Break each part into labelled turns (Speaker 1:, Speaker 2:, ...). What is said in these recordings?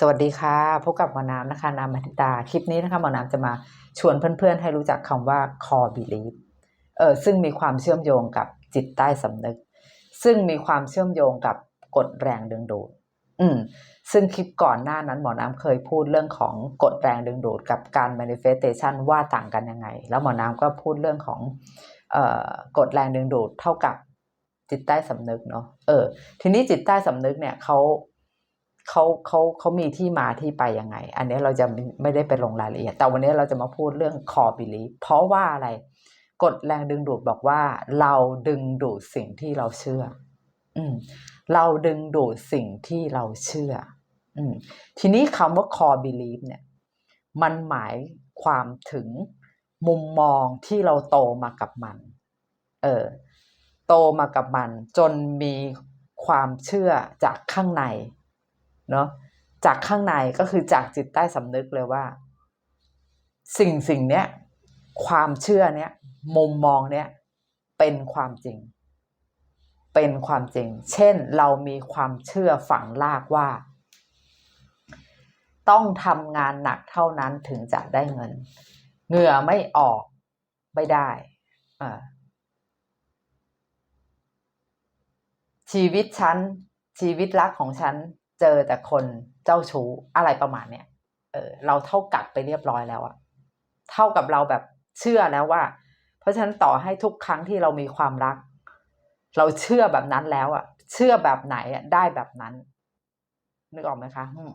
Speaker 1: สวัสดีค่ะพบกับหมอน้ำนะคะนามมัทิตา คลิปนี้นะคะหมอน้ำจะมาชวนเพื่อนๆ ให้รู้จักคำว่า core belief เออซึ่งมีความเชื่อมโยงกับจิตใต้สำนึก ซึ่งมีความเชื่อมโยงกับกฎแรงดึงดูด อืม ซึ่งคลิปก่อนหน้านั้นหมอน้ำเคยพูดเรื่องของกฎแรงดึงดูด กับการ manifestation ว่าต่างกันยังไง แล้วหมอน้ำก็พูดเรื่องของเอ่อกฎแรงดึงดูดเท่ากับจิตใต้สำนึกเนาะ เออ ทีนี้จิตใต้สำนึกเนี่ยเขา เขาเขาเขามีที่มาที่ไปยังไง อันนี้เราจะไม่ได้ไปลงรายละเอียด แต่วันนี้เราจะมาพูดเรื่อง core belief เพราะว่าอะไรกฎแรงดึงดูดบอกว่า เราดึงดูดสิ่งที่เราเชื่อ อืม เราดึงดูดสิ่งที่เราเชื่อ อืม ทีนี้คำว่า core belief เนี่ย มันหมายความถึงมุมมองที่เราโตมากับมัน เออ โตมากับมัน จนมีความเชื่อจากข้างใน เนาะจากข้างในก็คือจากจิตใต้สำนึกเลยว่า สิ่งสิ่งเนี้ยความเชื่อเนี้ยมุมมองเนี้ยเป็นความจริง เป็นความจริง เช่นเรามีความเชื่อฝังลากว่า ต้องทำงานหนักเท่านั้นถึงจะได้เงินเหงื่อไม่ออกไม่ได้อ่าชีวิตฉันชีวิตรักของฉัน เจอแต่คนเจ้าชู้อะไรประมาณเนี้ยเออเราเท่ากับไปเรียบร้อยแล้วอะเท่ากับเราแบบเชื่อแล้วว่า เพราะฉะนั้นต่อให้ทุกครั้งที่เรามีความรัก เราเชื่อแบบนั้นแล้วอะเชื่อแบบไหนอะได้แบบนั้น นึกออกไหมคะม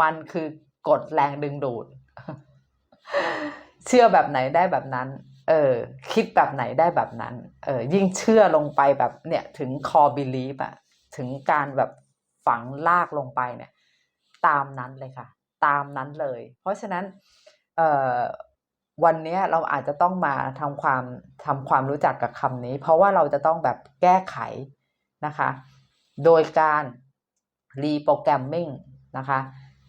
Speaker 1: มันคือกฎแรงดึงดูด เชื่อแบบไหนได้แบบนั้น เออ คิดแบบไหนได้แบบนั้น เออ ยิ่งเชื่อลงไปแบบเนี่ย ถึง core belief อะถึงการแบบ ฝังลากลงไปเนี่ยตามนั้นเลยค่ะ ตามนั้นเลย เพราะฉะนั้นวันนี้เราอาจจะต้องมาทำความทำความรู้จักกับคำนี้ เพราะว่าเราจะต้องแบบแก้ไขนะคะ โดยการรีโปรแกรมมิ่งนะคะ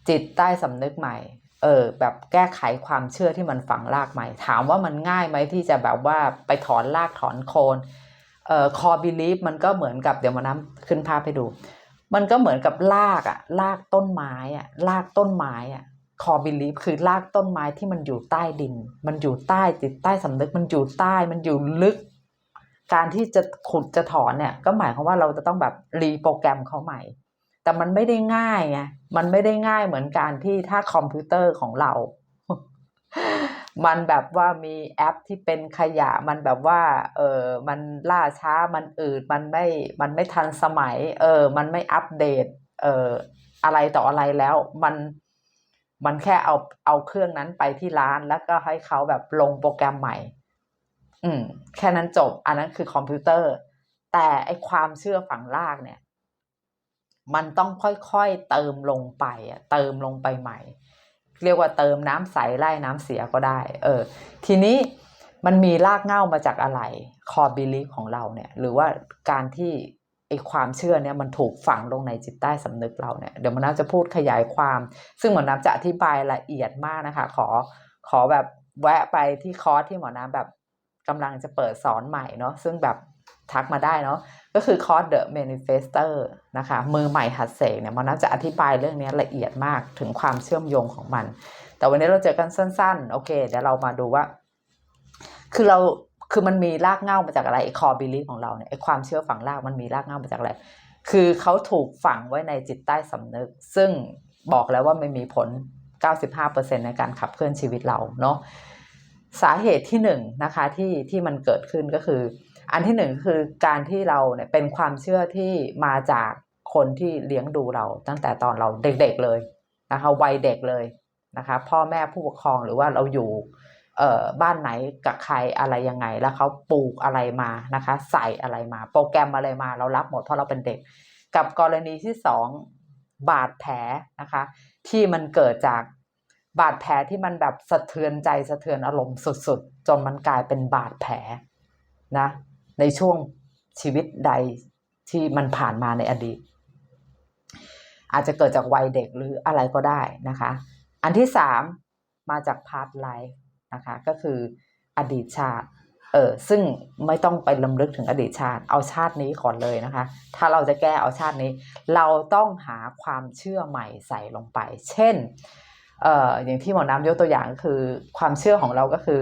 Speaker 1: จิตใต้สำนึกใหม่เออแบบแก้ไขความเชื่อที่มันฝังรากใหม่ ถามว่ามันง่ายไหมที่จะแบบว่าไปถอนรากถอนโคนเอ่อ core belief มันก็เหมือนกับเดี๋ยวมาน้ำขึ้นภาพให้ดู มันก็เหมือนกับรากอะรากต้นไม้อะรากต้นไม้อะคอบิลีฟคือรากต้นไม้ที่มันอยู่ใต้ดิน มันอยู่ใต้จิตใต้สำนึกมันอยู่ใต้มันอยู่ลึก การที่จะขุดจะถอนเนี่ย ก็หมายความว่าเราจะต้องแบบรีโปรแกรมเขาใหม่ แต่มันไม่ได้ง่ายไงมันไม่ได้ง่ายเหมือนการที่ถ้าคอมพิวเตอร์ของเรา มันแบบว่ามีแอปที่เป็นขยะมันแบบว่า เออมันล่าช้ามันอืดมันไม่มันไม่ทันสมัย เออ มันไม่อัปเดต เอออะไรต่ออะไรแล้ว มันมันแค่เอาเอาเครื่องนั้นไปที่ร้านแล้วก็ให้เขาแบบลงโปรแกรมใหม่ อืม แค่นั้นจบ อันนั้นคือคอมพิวเตอร์ แต่ไอความเชื่อฝั่งลากเนี่ย มันต้องค่อยๆเติมลงไปอะเติมลงไปใหม่ เรียกว่าเติมน้ำใสไล่น้ำเสียก็ได้ เออ ทีนี้มันมีรากเหง้ามาจากอะไรคอบิลีฟของเราเนี่ย หรือว่าการที่ไอความเชื่อเนี่ยมันถูกฝังลงในจิตใต้สำนึกเราเนี่ยเดี๋ยวมันน่าจะพูดขยายความ ซึ่งหมอน้ำจะอธิบายละเอียดมากนะคะ ขอขอแบบแวะไปที่คอร์สที่หมอน้ำแบบกำลังจะเปิดสอนใหม่เนาะซึ่งแบบ ทักมาได้เนาะก็คือคอร์ส The Manifester นะคะมือใหม่หัดเสกเนี่ยมันน่าจะอธิบายเรื่องนี้ละเอียดมากถึงความเชื่อมโยงของมัน แต่วันนี้เราเจอกันสั้นๆ โอเค เดี๋ยวเรามาดูว่า คือเราคือมันมีรากเหง้ามาจากอะไรไอ้คอบิลีฟของเราเนี่ยไอ้ความเชื่อฝังรากมันมีรากเหง้ามาจากอะไร คือเขาถูกฝังไว้ในจิตใต้สำนึก ซึ่งบอกแล้วว่าไม่มีผล 95%ในการขับเคลื่อนชีวิตเราเนาะสาเหตุที่หนึ่งนะคะที่ที่มันเกิดขึ้นก็คือ อันที่หนึ่งคือการที่เราเนี่ยเป็นความเชื่อที่มาจากคนที่เลี้ยงดูเราตั้งแต่ตอนเราเด็กๆเลยนะคะวัยเด็กเลยนะคะพ่อแม่ผู้ปกครองหรือว่าเราอยู่เอ่อบ้านไหนกับใครอะไรยังไง แล้วเขาปลูกอะไรมานะคะ ใส่อะไรมา โปรแกรมอะไรมาเรารับหมดเพราะเราเป็นเด็ก กับกรณีที่สองบาดแผลนะคะ ที่มันเกิดจากบาดแผลที่มันแบบสะเทือนใจสะเทือนอารมณ์สุดๆ จนมันกลายเป็นบาดแผลนะ ในช่วงชีวิตใดที่มันผ่านมาในอดีต อาจจะเกิดจากวัยเด็กหรืออะไรก็ได้นะคะ อันที่สามมาจากพาร์ทไลฟ์นะคะก็คืออดีตชาติเออซึ่งไม่ต้องไปลำลึกถึงอดีตชาติ เอาชาตินี้ก่อนเลยนะคะ ถ้าเราจะแก้เอาชาตินี้ เราต้องหาความเชื่อใหม่ใส่ลงไป เช่นเอ่ออย่างที่หมอน้ำยกตัวอย่างก็คือ ความเชื่อของเราก็คือ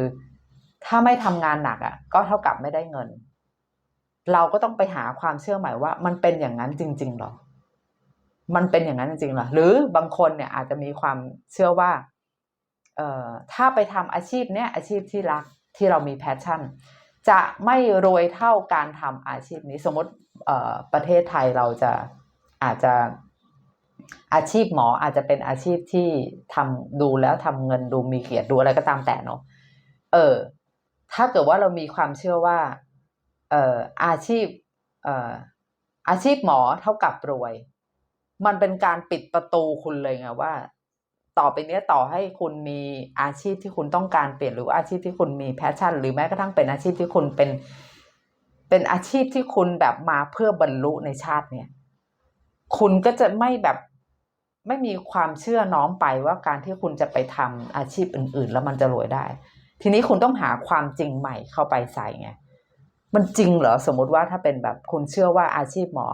Speaker 1: ถ้าไม่ทำงานหนักอะก็เท่ากับไม่ได้เงิน เราก็ต้องไปหาความเชื่อใหม่ว่า มันเป็นอย่างนั้นจริงๆหรอ มันเป็นอย่างนั้นจริงๆหรอ หรือบางคนเนี่ยอาจจะมีความเชื่อว่า เอ่อ ถ้าไปทำอาชีพเนี้ยอาชีพที่รักที่เรามีแพชชั่น จะไม่รวยเท่าการทำอาชีพนี้ สมมติเอ่อประเทศไทยเราจะอาจจะอาชีพหมออาจจะเป็นอาชีพที่ทำดูแล้วทำเงินดูมีเกียรติดูอะไรก็ตามแต่เนาะ เออ ถ้าเกิดว่าเรามีความเชื่อว่า อ่ออาชีพเอ่อาชีพหมอเท่ากับรวย มันเป็นการปิดประตูคุณเลยไงว่า ต่อไปเนี้ต่อให้คุณมีอาชีพที่คุณต้องการเปลี่ยนหรือว่าอาชีพที่คุณมีแพชชั่น หรือแม้กระทั่งเป็นอาชีพที่คุณเป็น เป็นอาชีพที่คุณแบบมาเพื่อบรรลุในชาติเนี่ย คุณก็จะไม่แบบไม่มีความเชื่อน้อมไปว่าการที่คุณจะไปทำอาชีพอื่น ๆ แล้วมันจะรวยได้ ทีนี้คุณต้องหาความจริงใหม่เข้าไปใส่ไง มันจริงเหรอสมมติว่าถ้าเป็นแบบคุณเชื่อว่าอาชีพหมอ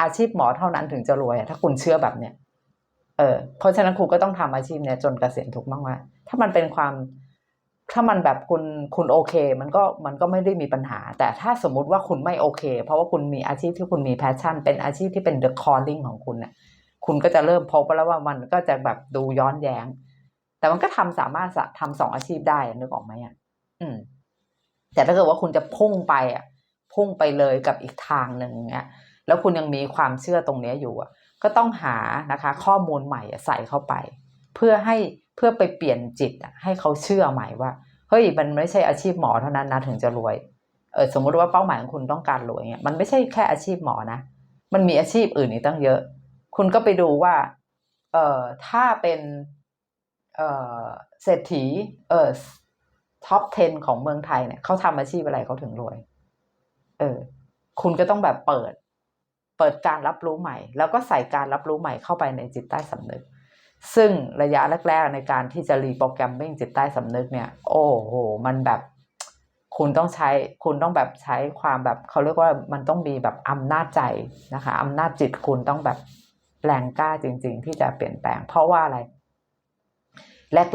Speaker 1: อาชีพหมอเท่านั้นถึงจะรวยถ้าคุณเชื่อแบบเนี้ยเออเพราะฉะนั้นครูก็ต้องทำอาชีพเนี้ยจนเกษียณถูกมากว่า ถ้ามันเป็นความถ้ามันแบบคุณคุณโอเค มันก็มันก็ไม่ได้มีปัญหา แต่ถ้าสมมุติว่าคุณไม่โอเค เพราะว่าคุณมีอาชีพที่คุณมีแพชชั่น เป็นอาชีพที่เป็น the calling ของคุณเนี่ยคุณก็จะเริ่มพบแล้วว่ามันก็จะแบบดูย้อนแย้ง แต่มันก็ทำสามารถทำสองอาชีพได้นึกออกไหมอะอืม แต่ถ้าเกิดว่าคุณจะพุ่งไปอะพุ่งไปเลยกับอีกทางหนึ่งเนี้ยแล้วคุณยังมีความเชื่อตรงเนี้ยอยู่อะก็ต้องหานะคะข้อมูลใหม่ใส่เข้าไป เพื่อให้เพื่อไปเปลี่ยนจิตอะให้เขาเชื่อใหม่ว่าเฮ้ยมันไม่ใช่อาชีพหมอเท่านั้นนะถึงจะรวยเออสมมุติว่าเป้าหมายของคุณต้องการรวยเนี่ยมันไม่ใช่แค่อาชีพหมอนะ มันมีอาชีพอื่นอีกตั้งเยอะ คุณก็ไปดูว่าเอ่อถ้าเป็นเอ่อเศรษฐีเอ่อ ท็อป 10 ของเมืองไทยเนี่ยเขาทำอาชีพอะไรเขาถึงรวย เออ คุณก็ต้องแบบเปิด เปิดการรับรู้ใหม่ แล้วก็ใส่การรับรู้ใหม่เข้าไปในจิตใต้สำนึก ซึ่งระยะแรกๆในการที่จะรีโปรแกรมมิ่งจิตใต้สำนึกเนี่ย โอ้โห มันแบบ คุณต้องใช้ คุณต้องแบบใช้ความแบบเขาเรียกว่ามันต้องมีแบบอำนาจใจนะคะอำนาจจิตคุณต้องแบบแรงกล้าจริง ๆ ที่จะเปลี่ยนแปลง เพราะว่าอะไร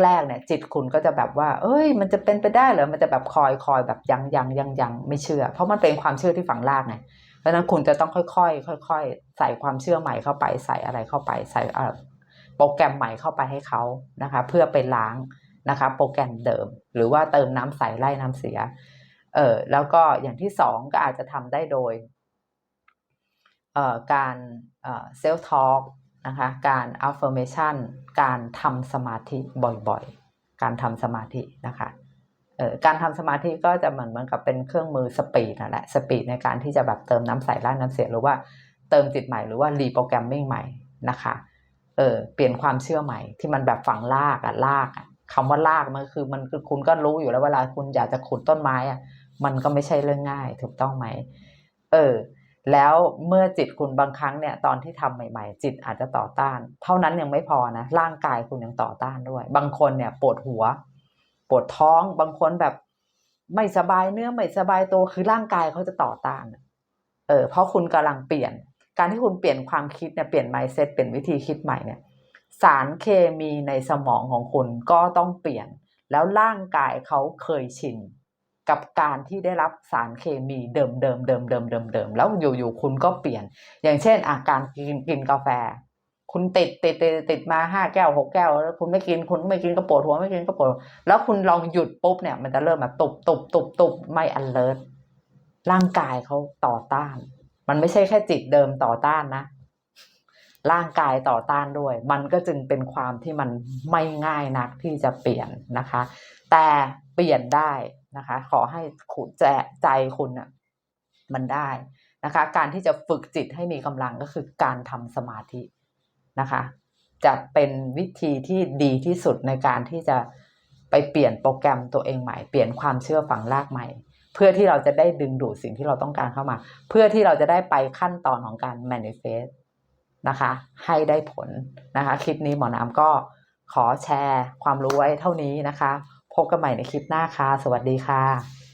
Speaker 1: แรกๆเนี่ยจิตคุณก็จะแบบว่า เอ้ย มันจะเป็นไปได้เหรอมันจะแบบคอยคอยแบบยังยังยังยังไม่เชื่อ เพราะมันเป็นความเชื่อที่ฝังรากไงเพราะนั้นคุณจะต้องค่อยๆค่อยๆใส่ความเชื่อใหม่เข้าไปใส่อะไรเข้าไปใส่โปรแกรมใหม่เข้าไปให้เขานะคะ เพื่อไปล้างนะคะ โปรแกรมเดิม หรือว่าเติมน้ำใสไล่น้ำเสีย เออแล้วก็อย่างที่สองก็อาจจะทำได้โดยเอ่อการเซลฟ์ทอล์ก นะคะการ affirmation การทำสมาธิบ่อยๆ การทำสมาธินะคะเอ่อการทำสมาธิก็จะเหมือนเหมือนกับเป็นเครื่องมือสปีดนั่นแหละสปีดในการที่จะแบบเติมน้ำใสล่าน้ำเสียหรือว่าเติมจิตใหม่หรือว่ารีโปรแกรมมิ่งใหม่นะคะเออเปลี่ยนความเชื่อใหม่ที่มันแบบฝังลากอะลากอะคำว่าลากมันคือมันคือคุณก็รู้อยู่แล้วเวลาคุณอยากจะขุดต้นไม้อะมันก็ไม่ใช่เรื่องง่ายถูกต้องไหมเออ แล้วเมื่อจิตคุณบางครั้งเนี่ยตอนที่ทำใหม่ ๆ จิตอาจจะต่อต้าน เท่านั้นยังไม่พอนะร่างกายคุณยังต่อต้านด้วย บางคนเนี่ยปวดหัว ปวดท้องบางคนแบบไม่สบายเนื้อไม่สบายตัวคือร่างกายเขาจะต่อต้านเออเพราะคุณกำลังเปลี่ยน การที่คุณเปลี่ยนความคิดเนี่ยเปลี่ยน mindset เปลี่ยนวิธีคิดใหม่เนี่ยสารเคมีในสมองของคุณก็ต้องเปลี่ยน แล้วร่างกายเขาเคยชิน กับการที่ได้รับสารเคมีเดิมเดิมเดิมเดิมเดิมเดิมแล้วอยู่ๆคุณก็เปลี่ยน อย่างเช่นอาการกินกินกาแฟ คุณติดติดติดติดมาห้าแก้วหกแก้วแล้วคุณไม่กินคุณไม่กินก็ปวดหัวไม่กินก็ปวดแล้วคุณลองหยุดปุ๊บเนี่ย มันจะเริ่มแบบตุบตุบตุบตุบไม่ alert ร่างกายเขาต่อต้าน มันไม่ใช่แค่จิตเดิมต่อต้านนะ ร่างกายต่อต้านด้วย มันก็จึงเป็นความที่มันไม่ง่ายนักที่จะเปลี่ยนนะคะ แต่เปลี่ยนได้นะคะ ขอให้ขุนแจใจคุณน่ะมันได้นะคะ การที่จะฝึกจิตให้มีกำลังก็คือการทำสมาธินะคะ จะเป็นวิธีที่ดีที่สุดในการที่จะไปเปลี่ยนโปรแกรมตัวเองใหม่ เปลี่ยนความเชื่อฝังรากใหม่ เพื่อที่เราจะได้ดึงดูดสิ่งที่เราต้องการเข้ามา เพื่อที่เราจะได้ไปขั้นตอนของการ manifest นะคะ ให้ได้ผลนะคะ คลิปนี้หมอน้ำก็ขอแชร์ความรู้ไว้เท่านี้นะคะ พบกันใหม่ในคลิปหน้าค่ะ สวัสดีค่ะ